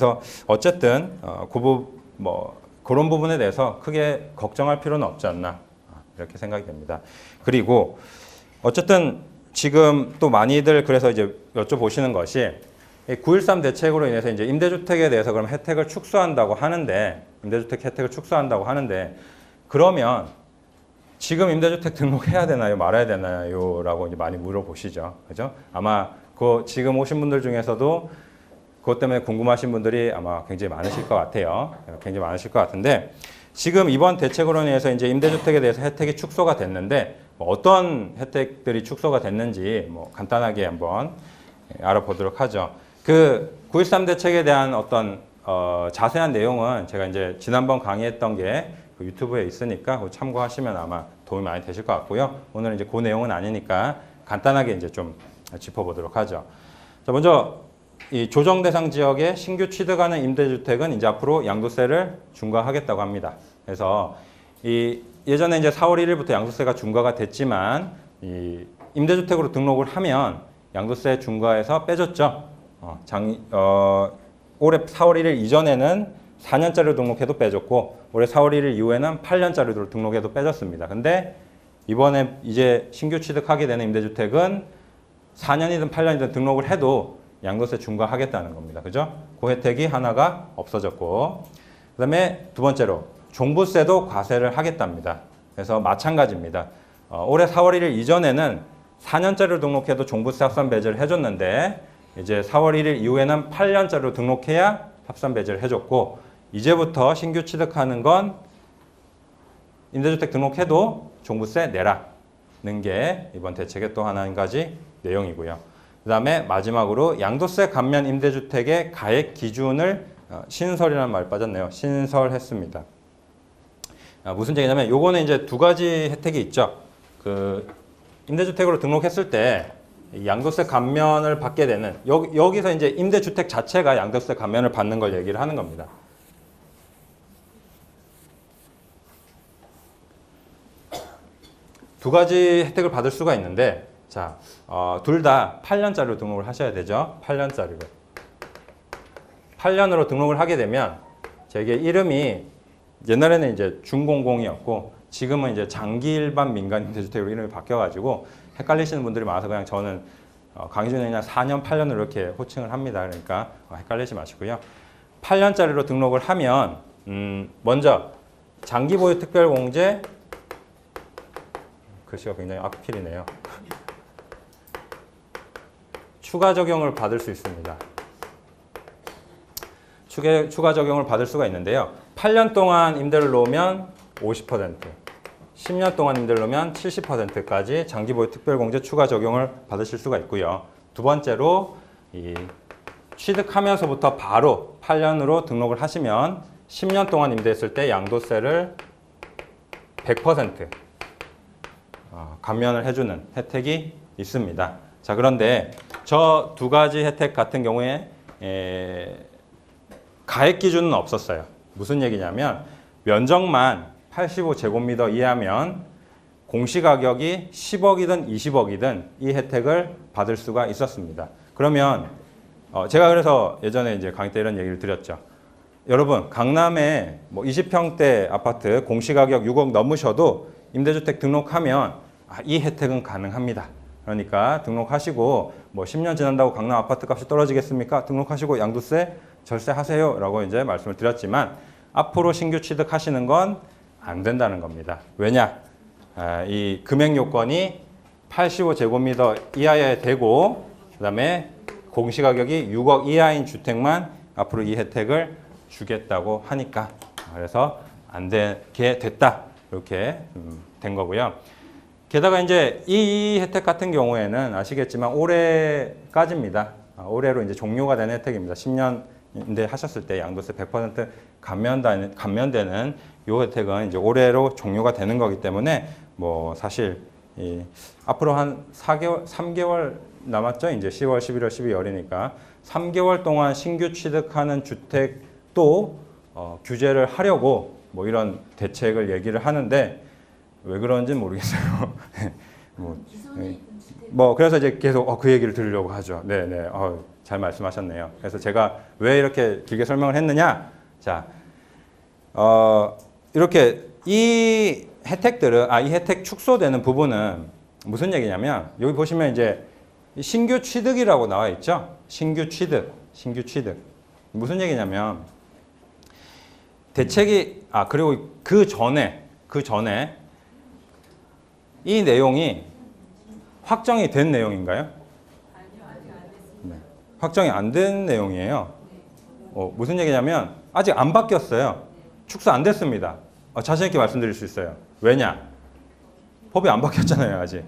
그래서 어쨌든 어, 그부 뭐 그런 부분에 대해서 크게 걱정할 필요는 없지 않나 아, 이렇게 생각이 됩니다. 그리고 어쨌든 지금 또 많이들 그래서 이제 여쭤보시는 것이 9.13 대책으로 인해서 이제 임대주택에 대해서 그럼 혜택을 축소한다고 하는데 임대주택 혜택을 축소한다고 하는데 그러면 지금 임대주택 등록해야 되나요? 말아야 되나요? 라고 이제 많이 물어보시죠. 그죠? 아마 그 지금 오신 분들 중에서도 그것 때문에 궁금하신 분들이 아마 굉장히 많으실 것 같아요. 굉장히 많으실 것 같은데 지금 이번 대책으로 인해서 이제 임대주택에 대해서 혜택이 축소가 됐는데 뭐 어떤 혜택들이 축소가 됐는지 뭐 간단하게 한번 알아보도록 하죠. 그 9.13 대책에 대한 어떤 어, 자세한 내용은 제가 이제 지난번 강의했던 게 그 유튜브에 있으니까 참고하시면 아마 도움이 많이 되실 것 같고요. 오늘은 이제 그 내용은 아니니까 간단하게 이제 좀 짚어보도록 하죠. 자, 먼저 이 조정 대상 지역에 신규 취득하는 임대주택은 이제 앞으로 양도세를 중과하겠다고 합니다. 그래서 이 예전에 이제 4월 1일부터 양도세가 중과가 됐지만 이 임대주택으로 등록을 하면 양도세 중과에서 빼줬죠. 어, 장, 어, 올해 4월 1일 이전에는 4년짜리로 등록해도 빼줬고 올해 4월 1일 이후에는 8년짜리로 등록해도 빼줬습니다. 근데 이번에 이제 신규 취득하게 되는 임대주택은 4년이든 8년이든 등록을 해도 양도세 중과하겠다는 겁니다. 그죠? 그 혜택이 하나가 없어졌고 그 다음에 두 번째로 종부세도 과세를 하겠답니다. 그래서 마찬가지입니다. 어, 올해 4월 1일 이전에는 4년짜리로 등록해도 종부세 합산 배제를 해줬는데 이제 4월 1일 이후에는 8년짜리로 등록해야 합산 배제를 해줬고 이제부터 신규 취득하는 건 임대주택 등록해도 종부세 내라는 게 이번 대책의 또한 가지 내용이고요. 그 다음에 마지막으로 양도세 감면 임대주택의 가액 기준을 어, 신설이라는 말 빠졌네요. 신설했습니다. 아, 무슨 얘기냐면 요거는 이제 두 가지 혜택이 있죠. 그 임대주택으로 등록했을 때 양도세 감면을 받게 되는 여기, 여기서 이제 임대주택 자체가 양도세 감면을 받는 걸 얘기를 하는 겁니다. 두 가지 혜택을 받을 수가 있는데 자, 어, 둘 다 8년짜리로 등록을 하셔야 되죠. 8년짜리로. 8년으로 등록을 하게 되면 제게 이름이 옛날에는 이제 중공공이었고 지금은 이제 장기 일반 민간 임대주택으로 이름이 바뀌어가지고 헷갈리시는 분들이 많아서 그냥 저는 어, 강의 중에 그냥 4년, 8년으로 이렇게 호칭을 합니다. 그러니까 어, 헷갈리지 마시고요. 8년짜리로 등록을 하면 음, 먼저 장기 보유 특별공제 글씨가 굉장히 악필이네요. 추가 적용을 받을 수 있습니다. 추가, 추가 적용을 받을 수가 있는데요. 8년 동안 임대를 놓으면 50%, 10년 동안 임대를 놓으면 70%까지 장기 보유 특별공제 추가 적용을 받으실 수가 있고요. 두 번째로 이 취득하면서부터 바로 8년으로 등록을 하시면 10년 동안 임대했을 때 양도세를 100% 어, 감면을 해주는 혜택이 있습니다. 자 그런데 저 두 가지 혜택 같은 경우에 에, 가액 기준은 없었어요. 무슨 얘기냐면 면적만 85제곱미터 이하면 공시가격이 10억이든 20억이든 이 혜택을 받을 수가 있었습니다. 그러면 어, 제가 그래서 예전에 이제 강의 때 이런 얘기를 드렸죠. 여러분 강남에 뭐 20평대 아파트 공시가격 6억 넘으셔도 임대주택 등록하면 아, 이 혜택은 가능합니다. 그러니까 등록하시고 뭐 10년 지난다고 강남 아파트 값이 떨어지겠습니까? 등록하시고 양도세 절세하세요 라고 이제 말씀을 드렸지만 앞으로 신규 취득하시는 건 안 된다는 겁니다. 왜냐? 아, 이 금액 요건이 85제곱미터 이하여야 되고 그다음에 공시가격이 6억 이하인 주택만 앞으로 이 혜택을 주겠다고 하니까 그래서 안 되게 됐다 이렇게 음, 된 거고요. 게다가 이제 이 혜택 같은 경우에는 아시겠지만 올해까지입니다. 아, 올해로 이제 종료가 된 혜택입니다. 10년 임대 하셨을 때 양도세 100% 감면되는, 감면되는 이 혜택은 이제 올해로 종료가 되는 거기 때문에 뭐 사실 이 앞으로 한 4개월, 3개월 남았죠. 이제 10월, 11월, 12월이니까 3개월 동안 신규 취득하는 주택도 어, 규제를 하려고 뭐 이런 대책을 얘기를 하는데 왜 그런지 모르겠어요. 뭐, 기존에 있던 주택을 뭐 그래서 이제 계속 어, 그 얘기를 들으려고 하죠. 네, 네. 어, 잘 말씀하셨네요. 그래서 제가 왜 이렇게 길게 설명을 했느냐? 자, 어, 이렇게 이 혜택들은 아, 이 혜택 축소되는 부분은 무슨 얘기냐면 여기 보시면 이제 이 신규 취득이라고 나와 있죠. 신규 취득, 신규 취득. 무슨 얘기냐면 대책이 아 그리고 그 전에 그 전에 이 내용이 확정이 된 내용인가요? 네. 확정이 안 된 내용이에요. 어, 무슨 얘기냐면 아직 안 바뀌었어요. 축소 안 됐습니다. 어, 자신 있게 말씀드릴 수 있어요. 왜냐? 법이 안 바뀌었잖아요, 아직.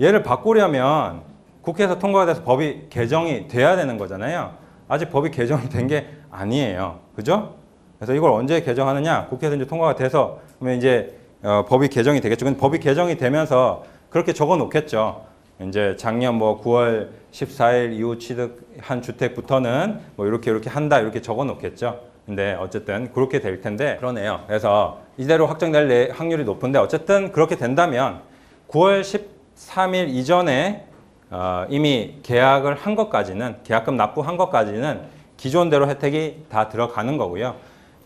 얘를 바꾸려면 국회에서 통과가 돼서 법이 개정이 돼야 되는 거잖아요. 아직 법이 개정이 된 게 아니에요. 그죠? 그래서 이걸 언제 개정하느냐? 국회에서 이제 통과가 돼서 그러면 이제 어, 법이 개정이 되겠죠. 근데 법이 개정이 되면서 그렇게 적어 놓겠죠. 이제 작년 뭐 9월 14일 이후 취득한 주택부터는 뭐 이렇게 이렇게 한다 이렇게 적어 놓겠죠. 근데 어쨌든 그렇게 될 텐데 그러네요. 그래서 이대로 확정될 내- 확률이 높은데 어쨌든 그렇게 된다면 9월 13일 이전에 어, 이미 계약을 한 것까지는 계약금 납부한 것까지는 기존대로 혜택이 다 들어가는 거고요.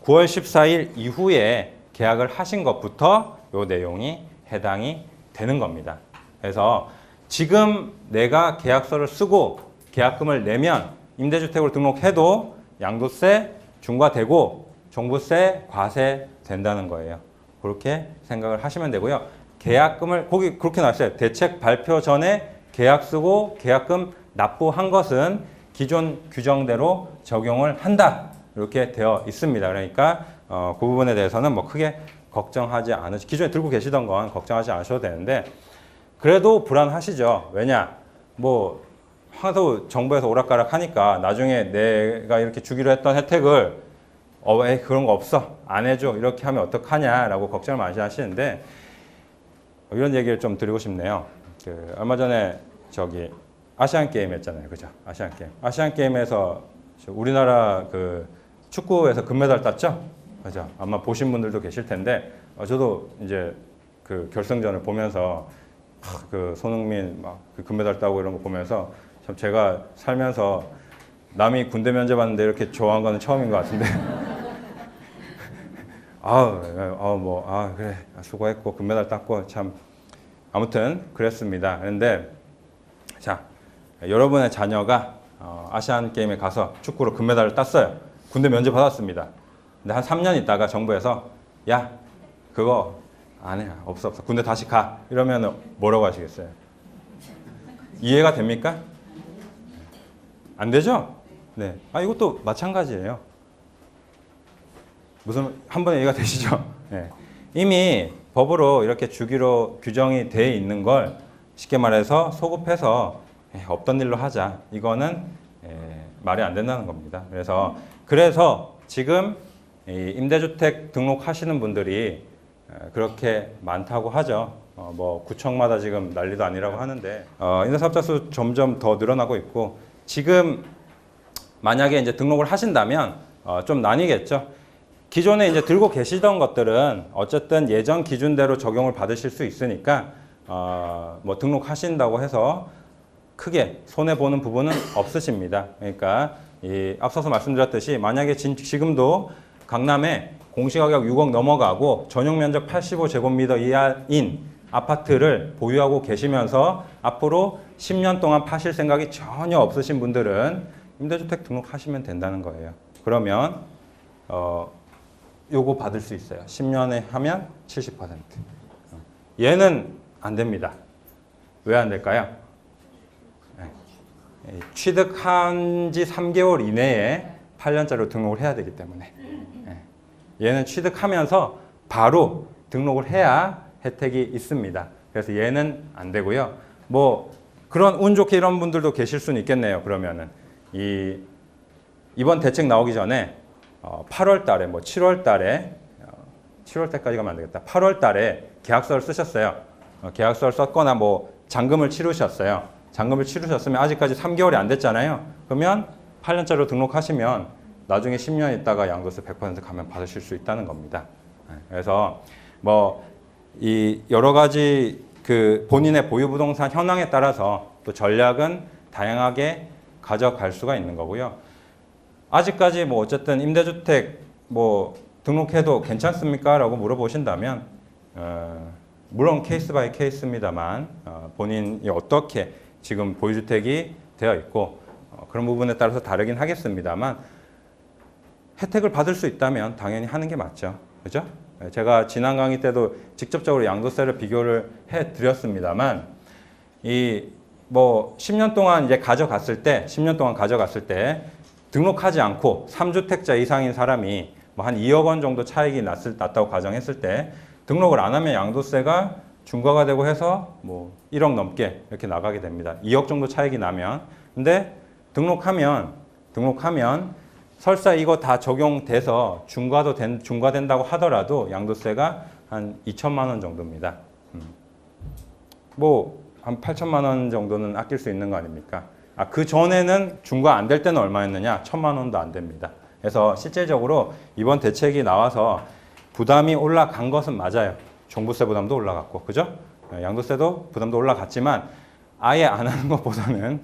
9월 14일 이후에 계약을 하신 것부터 요 내용이 해당이 되는 겁니다. 그래서 지금 내가 계약서를 쓰고 계약금을 내면 임대주택으로 등록해도 양도세 중과되고 종부세 과세 된다는 거예요. 그렇게 생각을 하시면 되고요. 계약금을 거기 그렇게 나왔어요. 대책 발표 전에 계약 쓰고 계약금 납부한 것은 기존 규정대로 적용을 한다. 이렇게 되어 있습니다. 그러니까 어, 그 부분에 대해서는 뭐 크게 걱정하지 않으시 기존에 들고 계시던 건 걱정하지 않으셔도 되는데 그래도 불안하시죠. 왜냐? 뭐 하도 정부에서 오락가락 하니까 나중에 내가 이렇게 주기로 했던 혜택을 어, 에 그런 거 없어. 안 해줘. 이렇게 하면 어떡하냐라고 걱정을 많이 하시는데 이런 얘기를 좀 드리고 싶네요. 그 얼마 전에 저기 아시안 게임 했잖아요. 그죠? 아시안 게임. 아시안 게임에서 저 우리나라 그 축구에서 금메달 땄죠? 그죠? 아마 보신 분들도 계실 텐데 어, 저도 이제 그 결승전을 보면서 하, 그 손흥민 막 그 금메달 따고 이런 거 보면서 참 제가 살면서 남이 군대 면접 봤는데 이렇게 좋아한 거는 처음인 것 같은데 아뭐아 그래 수고했고 금메달 땄고 참 아무튼 그랬습니다. 그런데 자 여러분의 자녀가 어, 아시안 게임에 가서 축구로 금메달을 땄어요. 군대 면접 받았습니다. 근데 한 3년 있다가 정부에서 야 그거 안 해. 없어 없어. 군대 다시 가. 이러면 뭐라고 하시겠어요? 이해가 됩니까? 안 되죠? 네. 아 이것도 마찬가지예요. 무슨 한 번에 이해가 되시죠? 네. 이미 법으로 이렇게 주기로 규정이 돼 있는 걸 쉽게 말해서 소급해서 에, 없던 일로 하자. 이거는 에, 말이 안 된다는 겁니다. 그래서 그래서 지금 이 임대주택 등록하시는 분들이 에, 그렇게 많다고 하죠. 어, 뭐 구청마다 지금 난리도 아니라고 하는데 어, 임대사업자 수 점점 더 늘어나고 있고 지금 만약에 이제 등록을 하신다면 어, 좀 나뉘겠죠. 기존에 이제 들고 계시던 것들은 어쨌든 예전 기준대로 적용을 받으실 수 있으니까 어, 뭐 등록하신다고 해서 크게 손해 보는 부분은 없으십니다. 그러니까 이 앞서서 말씀드렸듯이 만약에 진, 지금도 강남에 공시가격 6억 넘어가고 전용 면적 85제곱미터 이하인 아파트를 보유하고 계시면서 앞으로 10년 동안 파실 생각이 전혀 없으신 분들은 임대주택 등록하시면 된다는 거예요. 그러면 어, 요거 받을 수 있어요. 10년에 하면 70%. 얘는 안 됩니다. 왜 안 될까요? 네. 취득한 지 3개월 이내에 8년짜리로 등록을 해야 되기 때문에. 네. 얘는 취득하면서 바로 등록을 해야 혜택이 있습니다. 그래서 얘는 안 되고요. 뭐 그런 운 좋게 이런 분들도 계실 수는 있겠네요. 그러면은 이 이번 대책 나오기 전에 어, 8월 달에 뭐 7월 달에 어, 7월 때까지 가면 안 되겠다. 8월 달에 계약서를 쓰셨어요. 어, 계약서를 썼거나 뭐 잔금을 치르셨어요. 잔금을 치르셨으면 아직까지 3개월이 안 됐잖아요. 그러면 8년짜리로 등록하시면 나중에 10년 있다가 양도세 100% 가면 받으실 수 있다는 겁니다. 네, 그래서 뭐 이 여러 가지 그 본인의 보유 부동산 현황에 따라서 또 전략은 다양하게 가져갈 수가 있는 거고요. 아직까지 뭐 어쨌든 임대주택 뭐 등록해도 괜찮습니까?라고 물어보신다면 어, 물론 케이스 바이 케이스입니다만 어, 본인이 어떻게 지금 보유주택이 되어 있고 어, 그런 부분에 따라서 다르긴 하겠습니다만 혜택을 받을 수 있다면 당연히 하는 게 맞죠. 그죠? 네, 제가 지난 강의 때도 직접적으로 양도세를 비교를 해 드렸습니다만 이 뭐 10년 동안 이제 가져갔을 때 10년 동안 가져갔을 때 등록하지 않고 3주택자 이상인 사람이 뭐 한 2억 원 정도 차익이 났을, 났다고 가정했을 때 등록을 안 하면 양도세가 중과가 되고 해서 뭐 1억 넘게 이렇게 나가게 됩니다. 2억 정도 차익이 나면. 근데 등록하면 등록하면 설사 이거 다 적용돼서 중과도 된, 중과된다고 하더라도 양도세가 한 2천만 원 정도입니다. 음. 뭐한 8천만 원 정도는 아낄 수 있는 거 아닙니까? 아, 그 전에는 중과 안 될 때는 얼마였느냐? 천만 원도 안 됩니다. 그래서 실질적으로 이번 대책이 나와서 부담이 올라간 것은 맞아요. 종부세 부담도 올라갔고, 그죠? 어, 양도세도 부담도 올라갔지만 아예 안 하는 것보다는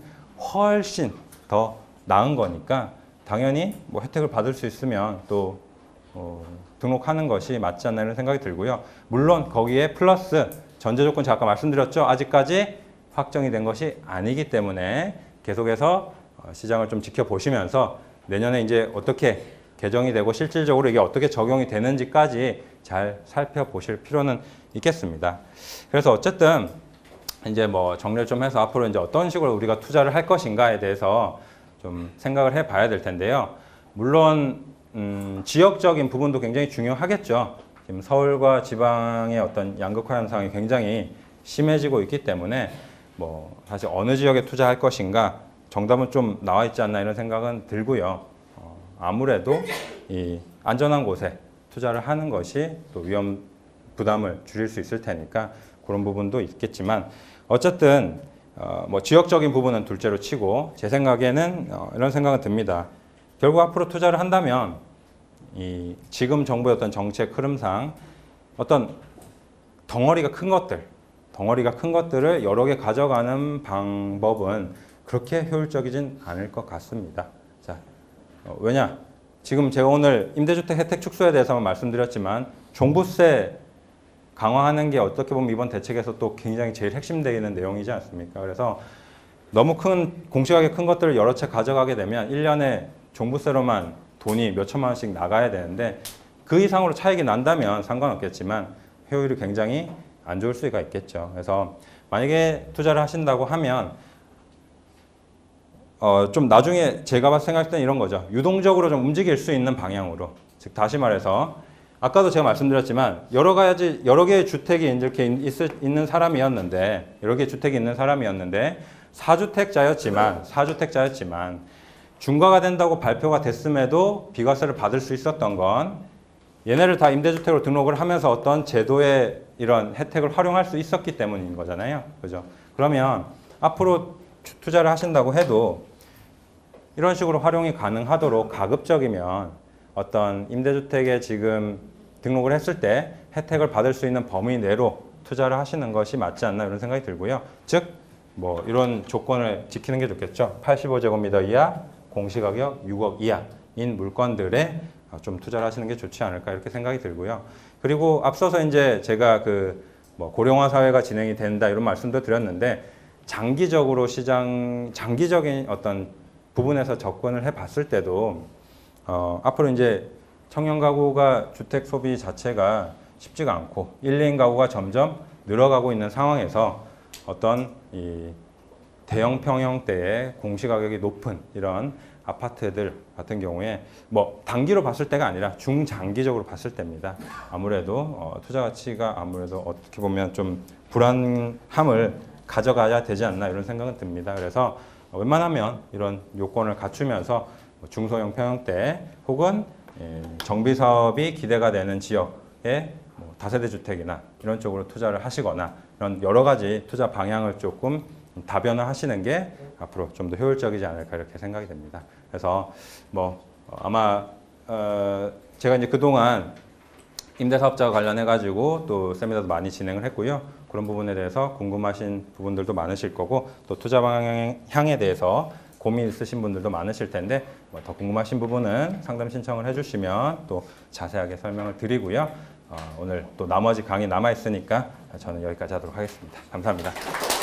훨씬 더 나은 거니까 당연히 뭐 혜택을 받을 수 있으면 또 어, 등록하는 것이 맞지 않나 이런 생각이 들고요. 물론 거기에 플러스 전제 조건 제가 아까 말씀드렸죠. 아직까지 확정이 된 것이 아니기 때문에 계속해서 어, 시장을 좀 지켜보시면서 내년에 이제 어떻게 개정이 되고 실질적으로 이게 어떻게 적용이 되는지까지 잘 살펴보실 필요는 있겠습니다. 그래서 어쨌든 이제 뭐 정리를 좀 해서 앞으로 이제 어떤 식으로 우리가 투자를 할 것인가에 대해서 좀 생각을 해 봐야 될 텐데요. 물론 음, 지역적인 부분도 굉장히 중요하겠죠. 지금 서울과 지방의 어떤 양극화 현상이 굉장히 심해지고 있기 때문에 뭐 사실 어느 지역에 투자할 것인가 정답은 좀 나와 있지 않나 이런 생각은 들고요. 어, 아무래도 이 안전한 곳에 투자를 하는 것이 또 위험 부담을 줄일 수 있을 테니까 그런 부분도 있겠지만 어쨌든 어, 뭐 지역적인 부분은 둘째로 치고 제 생각에는 어, 이런 생각은 듭니다. 결국 앞으로 투자를 한다면 이 지금 정부의 어떤 정책 흐름상 어떤 덩어리가 큰 것들, 덩어리가 큰 것들을 여러 개 가져가는 방법은 그렇게 효율적이진 않을 것 같습니다. 자, 어, 왜냐? 지금 제가 오늘 임대주택 혜택 축소에 대해서만 말씀드렸지만 종부세 강화하는 게 어떻게 보면 이번 대책에서 또 굉장히 제일 핵심되는 내용이지 않습니까? 그래서 너무 큰 공식하게 큰 것들을 여러 채 가져가게 되면 1년에 종부세로만 돈이 몇 천만 원씩 나가야 되는데 그 이상으로 차익이 난다면 상관없겠지만 효율이 굉장히 안 좋을 수가 있겠죠. 그래서 만약에 투자를 하신다고 하면 어, 좀 나중에 제가 생각할 때는 이런 거죠. 유동적으로 좀 움직일 수 있는 방향으로. 즉 다시 말해서 아까도 제가 말씀드렸지만 여러 가지 여러 개의 주택이 이렇게 있, 있는 사람이었는데 여러 개의 주택이 있는 사람이었는데 사주택자였지만 사주택자였지만 중과가 된다고 발표가 됐음에도 비과세를 받을 수 있었던 건 얘네를 다 임대주택으로 등록을 하면서 어떤 제도의 이런 혜택을 활용할 수 있었기 때문인 거잖아요. 그죠? 그러면 앞으로 투자를 하신다고 해도 이런 식으로 활용이 가능하도록 가급적이면 어떤 임대주택에 지금 등록을 했을 때 혜택을 받을 수 있는 범위 내로 투자를 하시는 것이 맞지 않나 이런 생각이 들고요. 즉, 뭐 이런 조건을 지키는 게 좋겠죠. 85제곱미터 이하, 공시가격 6억 이하인 물건들에 좀 투자를 하시는 게 좋지 않을까 이렇게 생각이 들고요. 그리고 앞서서 이제 제가 그 뭐 고령화 사회가 진행이 된다 이런 말씀도 드렸는데 장기적으로 시장 장기적인 어떤 부분에서 접근을 해 봤을 때도 어, 앞으로 이제 청년 가구가 주택 소비 자체가 쉽지가 않고 1, 2인 가구가 점점 늘어가고 있는 상황에서 어떤 이 대형 평형대의 공시가격이 높은 이런 아파트들 같은 경우에 뭐 단기로 봤을 때가 아니라 중장기적으로 봤을 때입니다. 아무래도 어, 투자 가치가 아무래도 어떻게 보면 좀 불안함을 가져가야 되지 않나 이런 생각은 듭니다. 그래서 웬만하면 이런 요건을 갖추면서 뭐 중소형 평형대 혹은 예, 정비 사업이 기대가 되는 지역에 뭐 다세대 주택이나 이런 쪽으로 투자를 하시거나 이런 여러 가지 투자 방향을 조금 다변화 하시는 게 앞으로 좀 더 효율적이지 않을까 이렇게 생각이 됩니다. 그래서 뭐 아마 어 제가 이제 그동안 임대사업자와 관련해 가지고 또 세미나도 많이 진행을 했고요. 그런 부분에 대해서 궁금하신 부분들도 많으실 거고 또 투자 방향에 대해서 고민 있으신 분들도 많으실 텐데 뭐 더 궁금하신 부분은 상담 신청을 해주시면 또 자세하게 설명을 드리고요. 어, 오늘 또 나머지 강의 남아 있으니까 저는 여기까지 하도록 하겠습니다. 감사합니다.